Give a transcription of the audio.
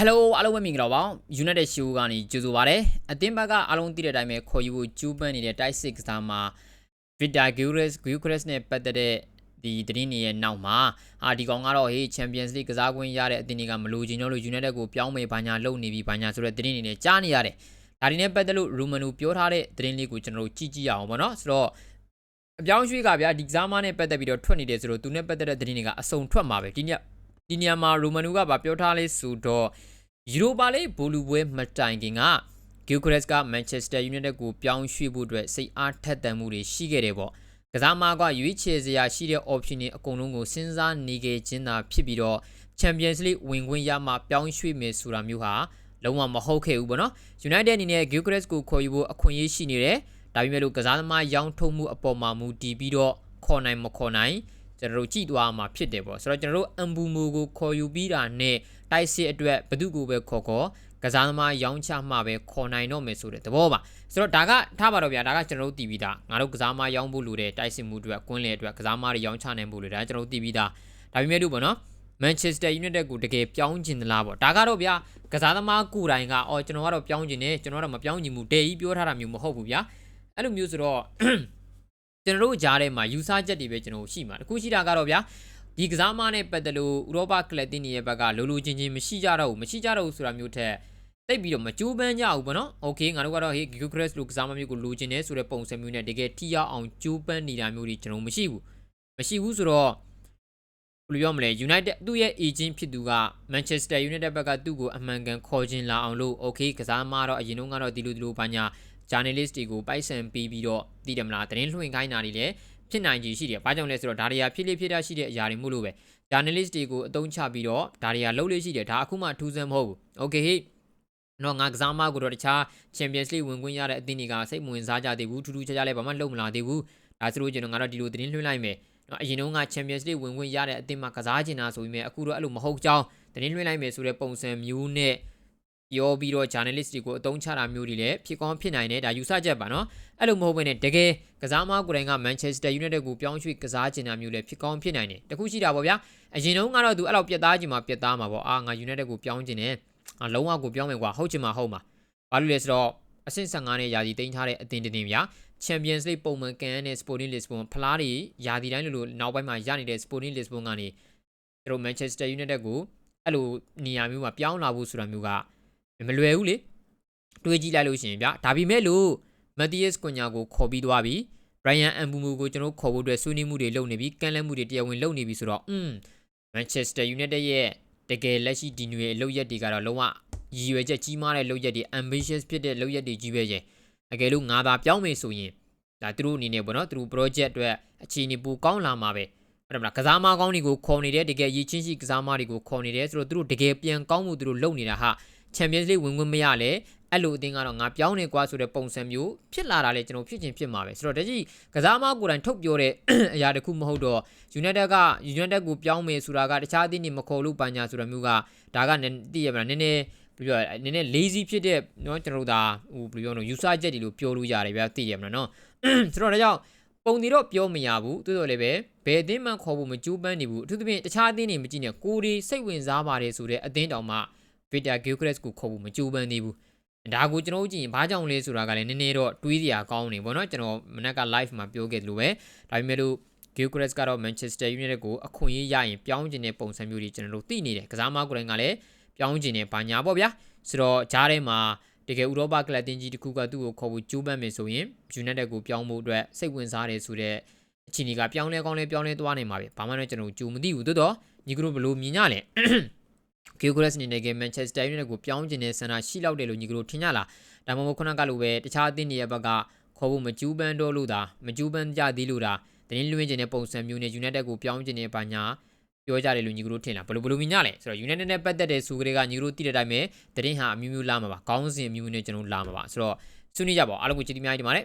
Hello အားလုံးပဲမင်္ဂလာပါ United Show ကနေကြိုဆိုပါရစေအသင်းဘက်ကအားလုံးသိတဲ့အတိုင်းပဲခေါ်ယူဖို့ကျူးပန်းနေတဲ့ Type 6ကစားမှာ Victor Gures Gures နဲ့ပတ်သက်တဲ့ဒီသတင်းတွေရဲ့နောက်မှာအာဒီကောင်ကတော့ဟေး Champions League ကစားကွင်းရတဲ့အသင်းတွေကမလိုချင်တော့လို့ United ကိုပြောင်းမယ်ဘာညာလုပ်နေပြီဘာညာဆိုတဲ့သတင်းတွေနဲ့ကြားနေရတယ်ဒါဒီနဲ့ပတ်သက်လို့ Romano ပြောထားတဲ့သတင်းလေးကိုကျွန်တော်တို့ကြည့်ကြည့်ရအောင်ပေါ့နော်ဆိုတော့အပြောင်းရွှေ့ကဗျာဒီကစားမနဲ့ပတ်သက်ပြီးတော့ထွက်နေတယ်ဆိုတော့သူနဲ့ပတ်သက်တဲ့သတင်းတွေကအစုံထွက်မှာပဲဒီည ဒီညမှာ Romano ကဗာပြောထားလေးဆိုတော့ယူရိုပါလိဘူလူပွဲမတိုင်ခင်က Gyökeres က Manchester United ကိုပြောင်းရွှေ့ဖို့အတွက်စိတ်အားထက်သန်မှုတွေရှိခဲ့တယ်ပေါ့ကစားမကရွေးချယ်စရာရှိတဲ့ option တွေအကုန်လုံးကိုစဉ်းစားနေခဲ့ခြင်းသာဖြစ်ပြီးတော့ Champions League ဝင်ခွင့်ရမှပြောင်းရွှေ့မယ်ဆိုတာမျိုးဟာလုံးဝမဟုတ်ခဲ့ဘူးပေါ့နော် United အနေနဲ့ Gyökeres ကိုခေါ်ယူဖို့အခွင့်အရေးရှိနေတယ်ဒါပေမဲ့လို့ကစားသမားရောင်းထုတ်မှုအပေါ်မှာမူတည်ပြီးတော့ခေါ်နိုင်မခေါ်နိုင် ကျွန်တော်တို့ကြည့်သွားမှာဖြစ်တယ်ပေါ့ဆိုတော့ကျွန်တော်တို့အမ်ဘူမိုကိုခေါ်ယူပြီးတာနဲ့တိုက်စစ်အတွက်ဘသူကိုပဲခေါ်ခေါ်ကစားသမားရောင်းချမှပဲခေါ်နိုင်တော့မယ်ဆိုတဲ့သဘောပါဆိုတော့ဒါကထားပါတော့ဗျာဒါကကျွန်တော်တို့တည်ပြီးသားငါတို့ကစားသမားရောင်းဖို့လိုတဲ့တိုက်စစ်မှုတွေကွင်းလေအတွက်ကစားသမားတွေရောင်းချနိုင်ဖို့လိုတယ်ဒါကျွန်တော်တို့တည်ပြီးသားဒါပေမဲ့လို့ပေါ့နော် Manchester United ကိုတကယ်ပြောင်းကျင်သလားပေါ့ဒါကတော့ဗျာကစားသမားကိုယ်တိုင်ကအော်ကျွန်တော်ကတော့ပြောင်းကျင်တယ်ကျွန်တော်ကတော့မပြောင်းကျင်ဘူးတဲကြီးပြောထားတာမျိုးမဟုတ်ဘူးဗျာအဲ့လိုမျိုးဆိုတော့ ကျွန်တော်တို့ကြားထဲမှာယူဆချက်တွေပဲကျွန်တော်တို့ရှိမှာတခုရှိတာကတော့ဗျာဒီကစားမနဲ့ပတ်သက်လို့ဥရောပကလပ်တင်းတွေရဲ့ဘက်ကလိုလိုချင်းချင်းမရှိကြတော့ဘူးမရှိကြတော့ဘူးဆိုတာမျိုးထက်တိတ်ပြီးတော့မကြိုးပမ်းကြဘူးပေါ့နော်။ Okay ငါတို့ကတော့ဟေး Gukres လိုကစားမမျိုးကိုလိုချင်နေဆိုတဲ့ပုံစံမျိုးနဲ့တကယ်ထိရောက်အောင်ကြိုးပမ်းနေတာမျိုးတွေကျွန်တော်မရှိဘူး။မရှိဘူးဆိုတော့ဘယ်လိုပြောမလဲ United သူ့ရဲ့ agent ဖြစ်သူက Manchester United ဘက်ကသူ့ကိုအမှန်ကန်ခေါ်ခြင်းလာအောင်လို့ okay ကစားမတော့အရင်တော့ကတော့ဒီလိုဒီလိုပါညာ journalist တွေကိုပိုက်ဆံပေးပြီးတော့တည်တယ်မလားသတင်းလွှင့်ခိုင်းတာတွေလည်းဖြစ်နိုင်ကြီးရှိတယ်။ဘာကြောင့်လဲဆိုတော့ဒါတွေကဖြစ်လေဖြစ်တာရှိတဲ့အရာတွေမို့လို့ပဲ journalist တွေကိုအသုံးချပြီးတော့ဒါတွေကလှုပ်လေရှိတယ်။ဒါအခုမှထူးဆန်းမဟုတ်ဘူး။ Okay ဟေ့တော့ငါကစားမကိုတော့တခြား Champions League ဝင်ခွင့်ရတဲ့အသင်းတွေကစိတ်ဝင်စားကြသေးဘူးထူးထူးခြားခြားလည်းဘာမှလုပ်မလာသေးဘူး။ဒါဆိုလို့ကျွန်တော်ငါတော့ဒီလိုသတင်းလွှင့်လိုက်မယ်။နော်အရင်တုန်းက Champions League ဝင်ခွင့်ရတဲ့အသင်းမှာကစားချင်တာဆိုပြီးမြဲအခုတော့အဲ့လိုမဟုတ်ကြောင်းသတင်းလွှင့်လိုက်မယ်ဆိုတဲ့ပုံစံမျိုးနဲ့ ပြောပြီးတော့ journalist တွေကိုအသုံးချတာမျိုးတွေလည်းဖြစ်ကောင်းဖြစ်နိုင်တယ်ဒါယူဆချက်ပါနော်အဲ့လိုမဟုတ်ဘဲနဲ့တကယ်ကစားမကိုယ်တိုင်က Manchester United ကိုပြောင်းရွှေ့ကစားချင်တာမျိုးလည်းဖြစ်ကောင်းဖြစ်နိုင်တယ်တခုရှိတာပေါ့ဗျာအရင်တုန်းကတော့သူအဲ့လိုပြတ်သားချင်မှပြတ်သားမှာပေါ့အာငါ United ကိုပြောင်းချင်တယ်အာလုံးဝကိုပြောင်းမယ်ကွာဟုတ်ချင်မှဟုတ်မှာဘာလို့လဲဆိုတော့အဆင့်15နဲ့ယာတီတင်ထားတဲ့အသင်းတင်ဗျာ Champions League ပုံမှန်ကန်တဲ့ Sporting Lisbon ဖလားတွေယာတီတိုင်းလိုလိုနောက်ပိုင်းမှာရနေတဲ့ Sporting Lisbon ကနေသူတို့ Manchester United ကိုအဲ့လိုနေရာမျိုးမှာပြောင်းလာဖို့ဆိုတာမျိုးက မလွယ်ဘူးလေတွေးကြည့်လိုက်လို့ရှိရင်ဗျာဒါပေမဲ့လို့မက်သီးယက်စ်ကွန်ညာကိုခေါ်ပြီးသွားပြီဘရိုင်ယန်အမ်ဘူမူကိုကျွန်တော်ခေါ်ဖို့အတွက်ဆွေးနွေးမှုတွေလုပ်နေပြီကန့်လန့်မှုတွေတရားဝင်လုပ်နေပြီဆိုတော့อืมမန်ချက်စတာယူနိုက်တက်ရဲ့တကယ်လက်ရှိဒီနွေအလုပ်ရက်တွေကတော့လုံးဝရည်ရွယ်ချက်ကြီးမားတဲ့လုပ်ရက်တွေ ambitious ဖြစ်တဲ့လုပ်ရက်တွေကြီးပဲရဲ့အကယ်လို့ငါသာပြောင်းမယ်ဆိုရင်ဒါသူတို့အနေနဲ့ပေါ့နော်သူတို့ project အတွက်အခြေအနေပိုကောင်းလာမှာပဲဟုတ်တယ်မလားကစားမကောင်းတွေကိုခေါ်နေတဲ့တကယ်ရည်ချင်းရှိကစားမတွေကိုခေါ်နေတယ်ဆိုတော့သူတို့တကယ်ပြန်ကောင်းမှုသူတို့လုပ်နေတာဟာ Champions League ဝင်ခွင့်မရလဲအဲ့လိုအသင်းကတော့ငါပြောင်းနေကွာဆိုတဲ့ပုံစံမျိုးဖြစ်လာတာလေကျွန်တော်ဖြစ်ချင်းဖြစ်မှာပဲဆိုတော့တကြီးကစားမကိုယ်တိုင်ထုတ်ပြောတဲ့အရာတခုမဟုတ်တော့ United က United ကိုပြောင်းမယ်ဆိုတာကတခြားအသင်းတွေမခေါ်လို့ပညာဆိုတာမျိုးကဒါကသိရမလားနည်းနည်းဘယ်လိုနည်းနည်း lazy ဖြစ်တဲ့เนาะကျွန်တော်တို့ဒါဟိုဘယ်လိုပြောလို့ user ချက်တွေလို့ပြောလို့ရတယ်ဗျာသိရမလားเนาะဆိုတော့ဒါကြောင့်ပုံတီတော့ပြောမရဘူးတိုးတော်လည်းပဲဘယ်အသင်းမှခေါ်ဖို့မကြိုးပမ်းနေဘူးအထူးသဖြင့်တခြားအသင်းတွေမကြည့်နဲ့ကိုယ်တွေစိတ်ဝင်စားပါတယ်ဆိုတဲ့အသင်းတောင်မှ Victor Gyokeres ကိုခေါ်ဖို့မကြိုးပမ်းသေးဘူးဒါကိုကျွန်တော်တို့ကြည့်ရင်ဘာကြောင့်လဲဆိုတာကလည်းနည်းနည်းတော့တွေးစရာကောင်းနေပေါ့နော်ကျွန်တော်မနက်က live မှာပြောခဲ့သလိုပဲဒါပေမဲ့လို့ Gyokeres ကတော့ Manchester United ကိုအခွင့်အရေးရရင်ပြောင်းကျင်တဲ့ပုံစံမျိုးတွေကျွန်တော်တို့သိနေတယ်ကစားမကိုယ်တိုင်ကလည်းပြောင်းကျင်တဲ့ဘာညာပေါ့ဗျာဆိုတော့ဂျားထဲမှာတကယ်ဥရောပကလပ်တင်းကြီးတစ်ခုကသူ့ကိုခေါ်ဖို့ကြိုးပမ်းမယ်ဆိုရင် United ကိုပြောင်းဖို့အတွက်စိတ်ဝင်စားတယ်ဆိုတော့အခြေအနေကပြောင်းလဲကောင်းလဲပြောင်းလဲသွားနိုင်မှာပဲဘာမှတော့ကျွန်တော်ကြိုမသိဘူးတိုးတော့ညီကတို့ဘလို့မြင်ကြလဲ Gilchrist အနေနဲ့က Manchester United ကိုပြောင်းကျင်တဲ့ဆန္ဒရှိလောက်တယ်လို့ညီကတို့ထင်ကြလားဒါမှမဟုတ်ခုနကလိုပဲတခြားအသင်းတွေရဲ့ဘက်ကခေါ်ဖို့မကြူးပန်းတော့လို့သာမကြူးပန်းကြသေးလို့သာတင်းလွှင့်ကျင်တဲ့ပုံစံမျိုးနဲ့ United ကိုပြောင်းကျင်တဲ့ဘာညာပြောကြတယ်လို့ညီကတို့ထင်လားဘယ်လိုဘယ်လိုမြင်ကြလဲဆိုတော့ United နဲ့ပတ်သက်တဲ့ဆိုကြတဲ့ကညီကတို့သိတဲ့အတိုင်းပဲတင်းဟာအမျိုးမျိုးလာမှာပါခေါင်းစဉ်အမျိုးမျိုးနဲ့ကျွန်တော်လာမှာပါဆိုတော့ဆွေးနွေးကြပါအားလုံးကိုချစ်တီးများကြီးတင်ပါတယ်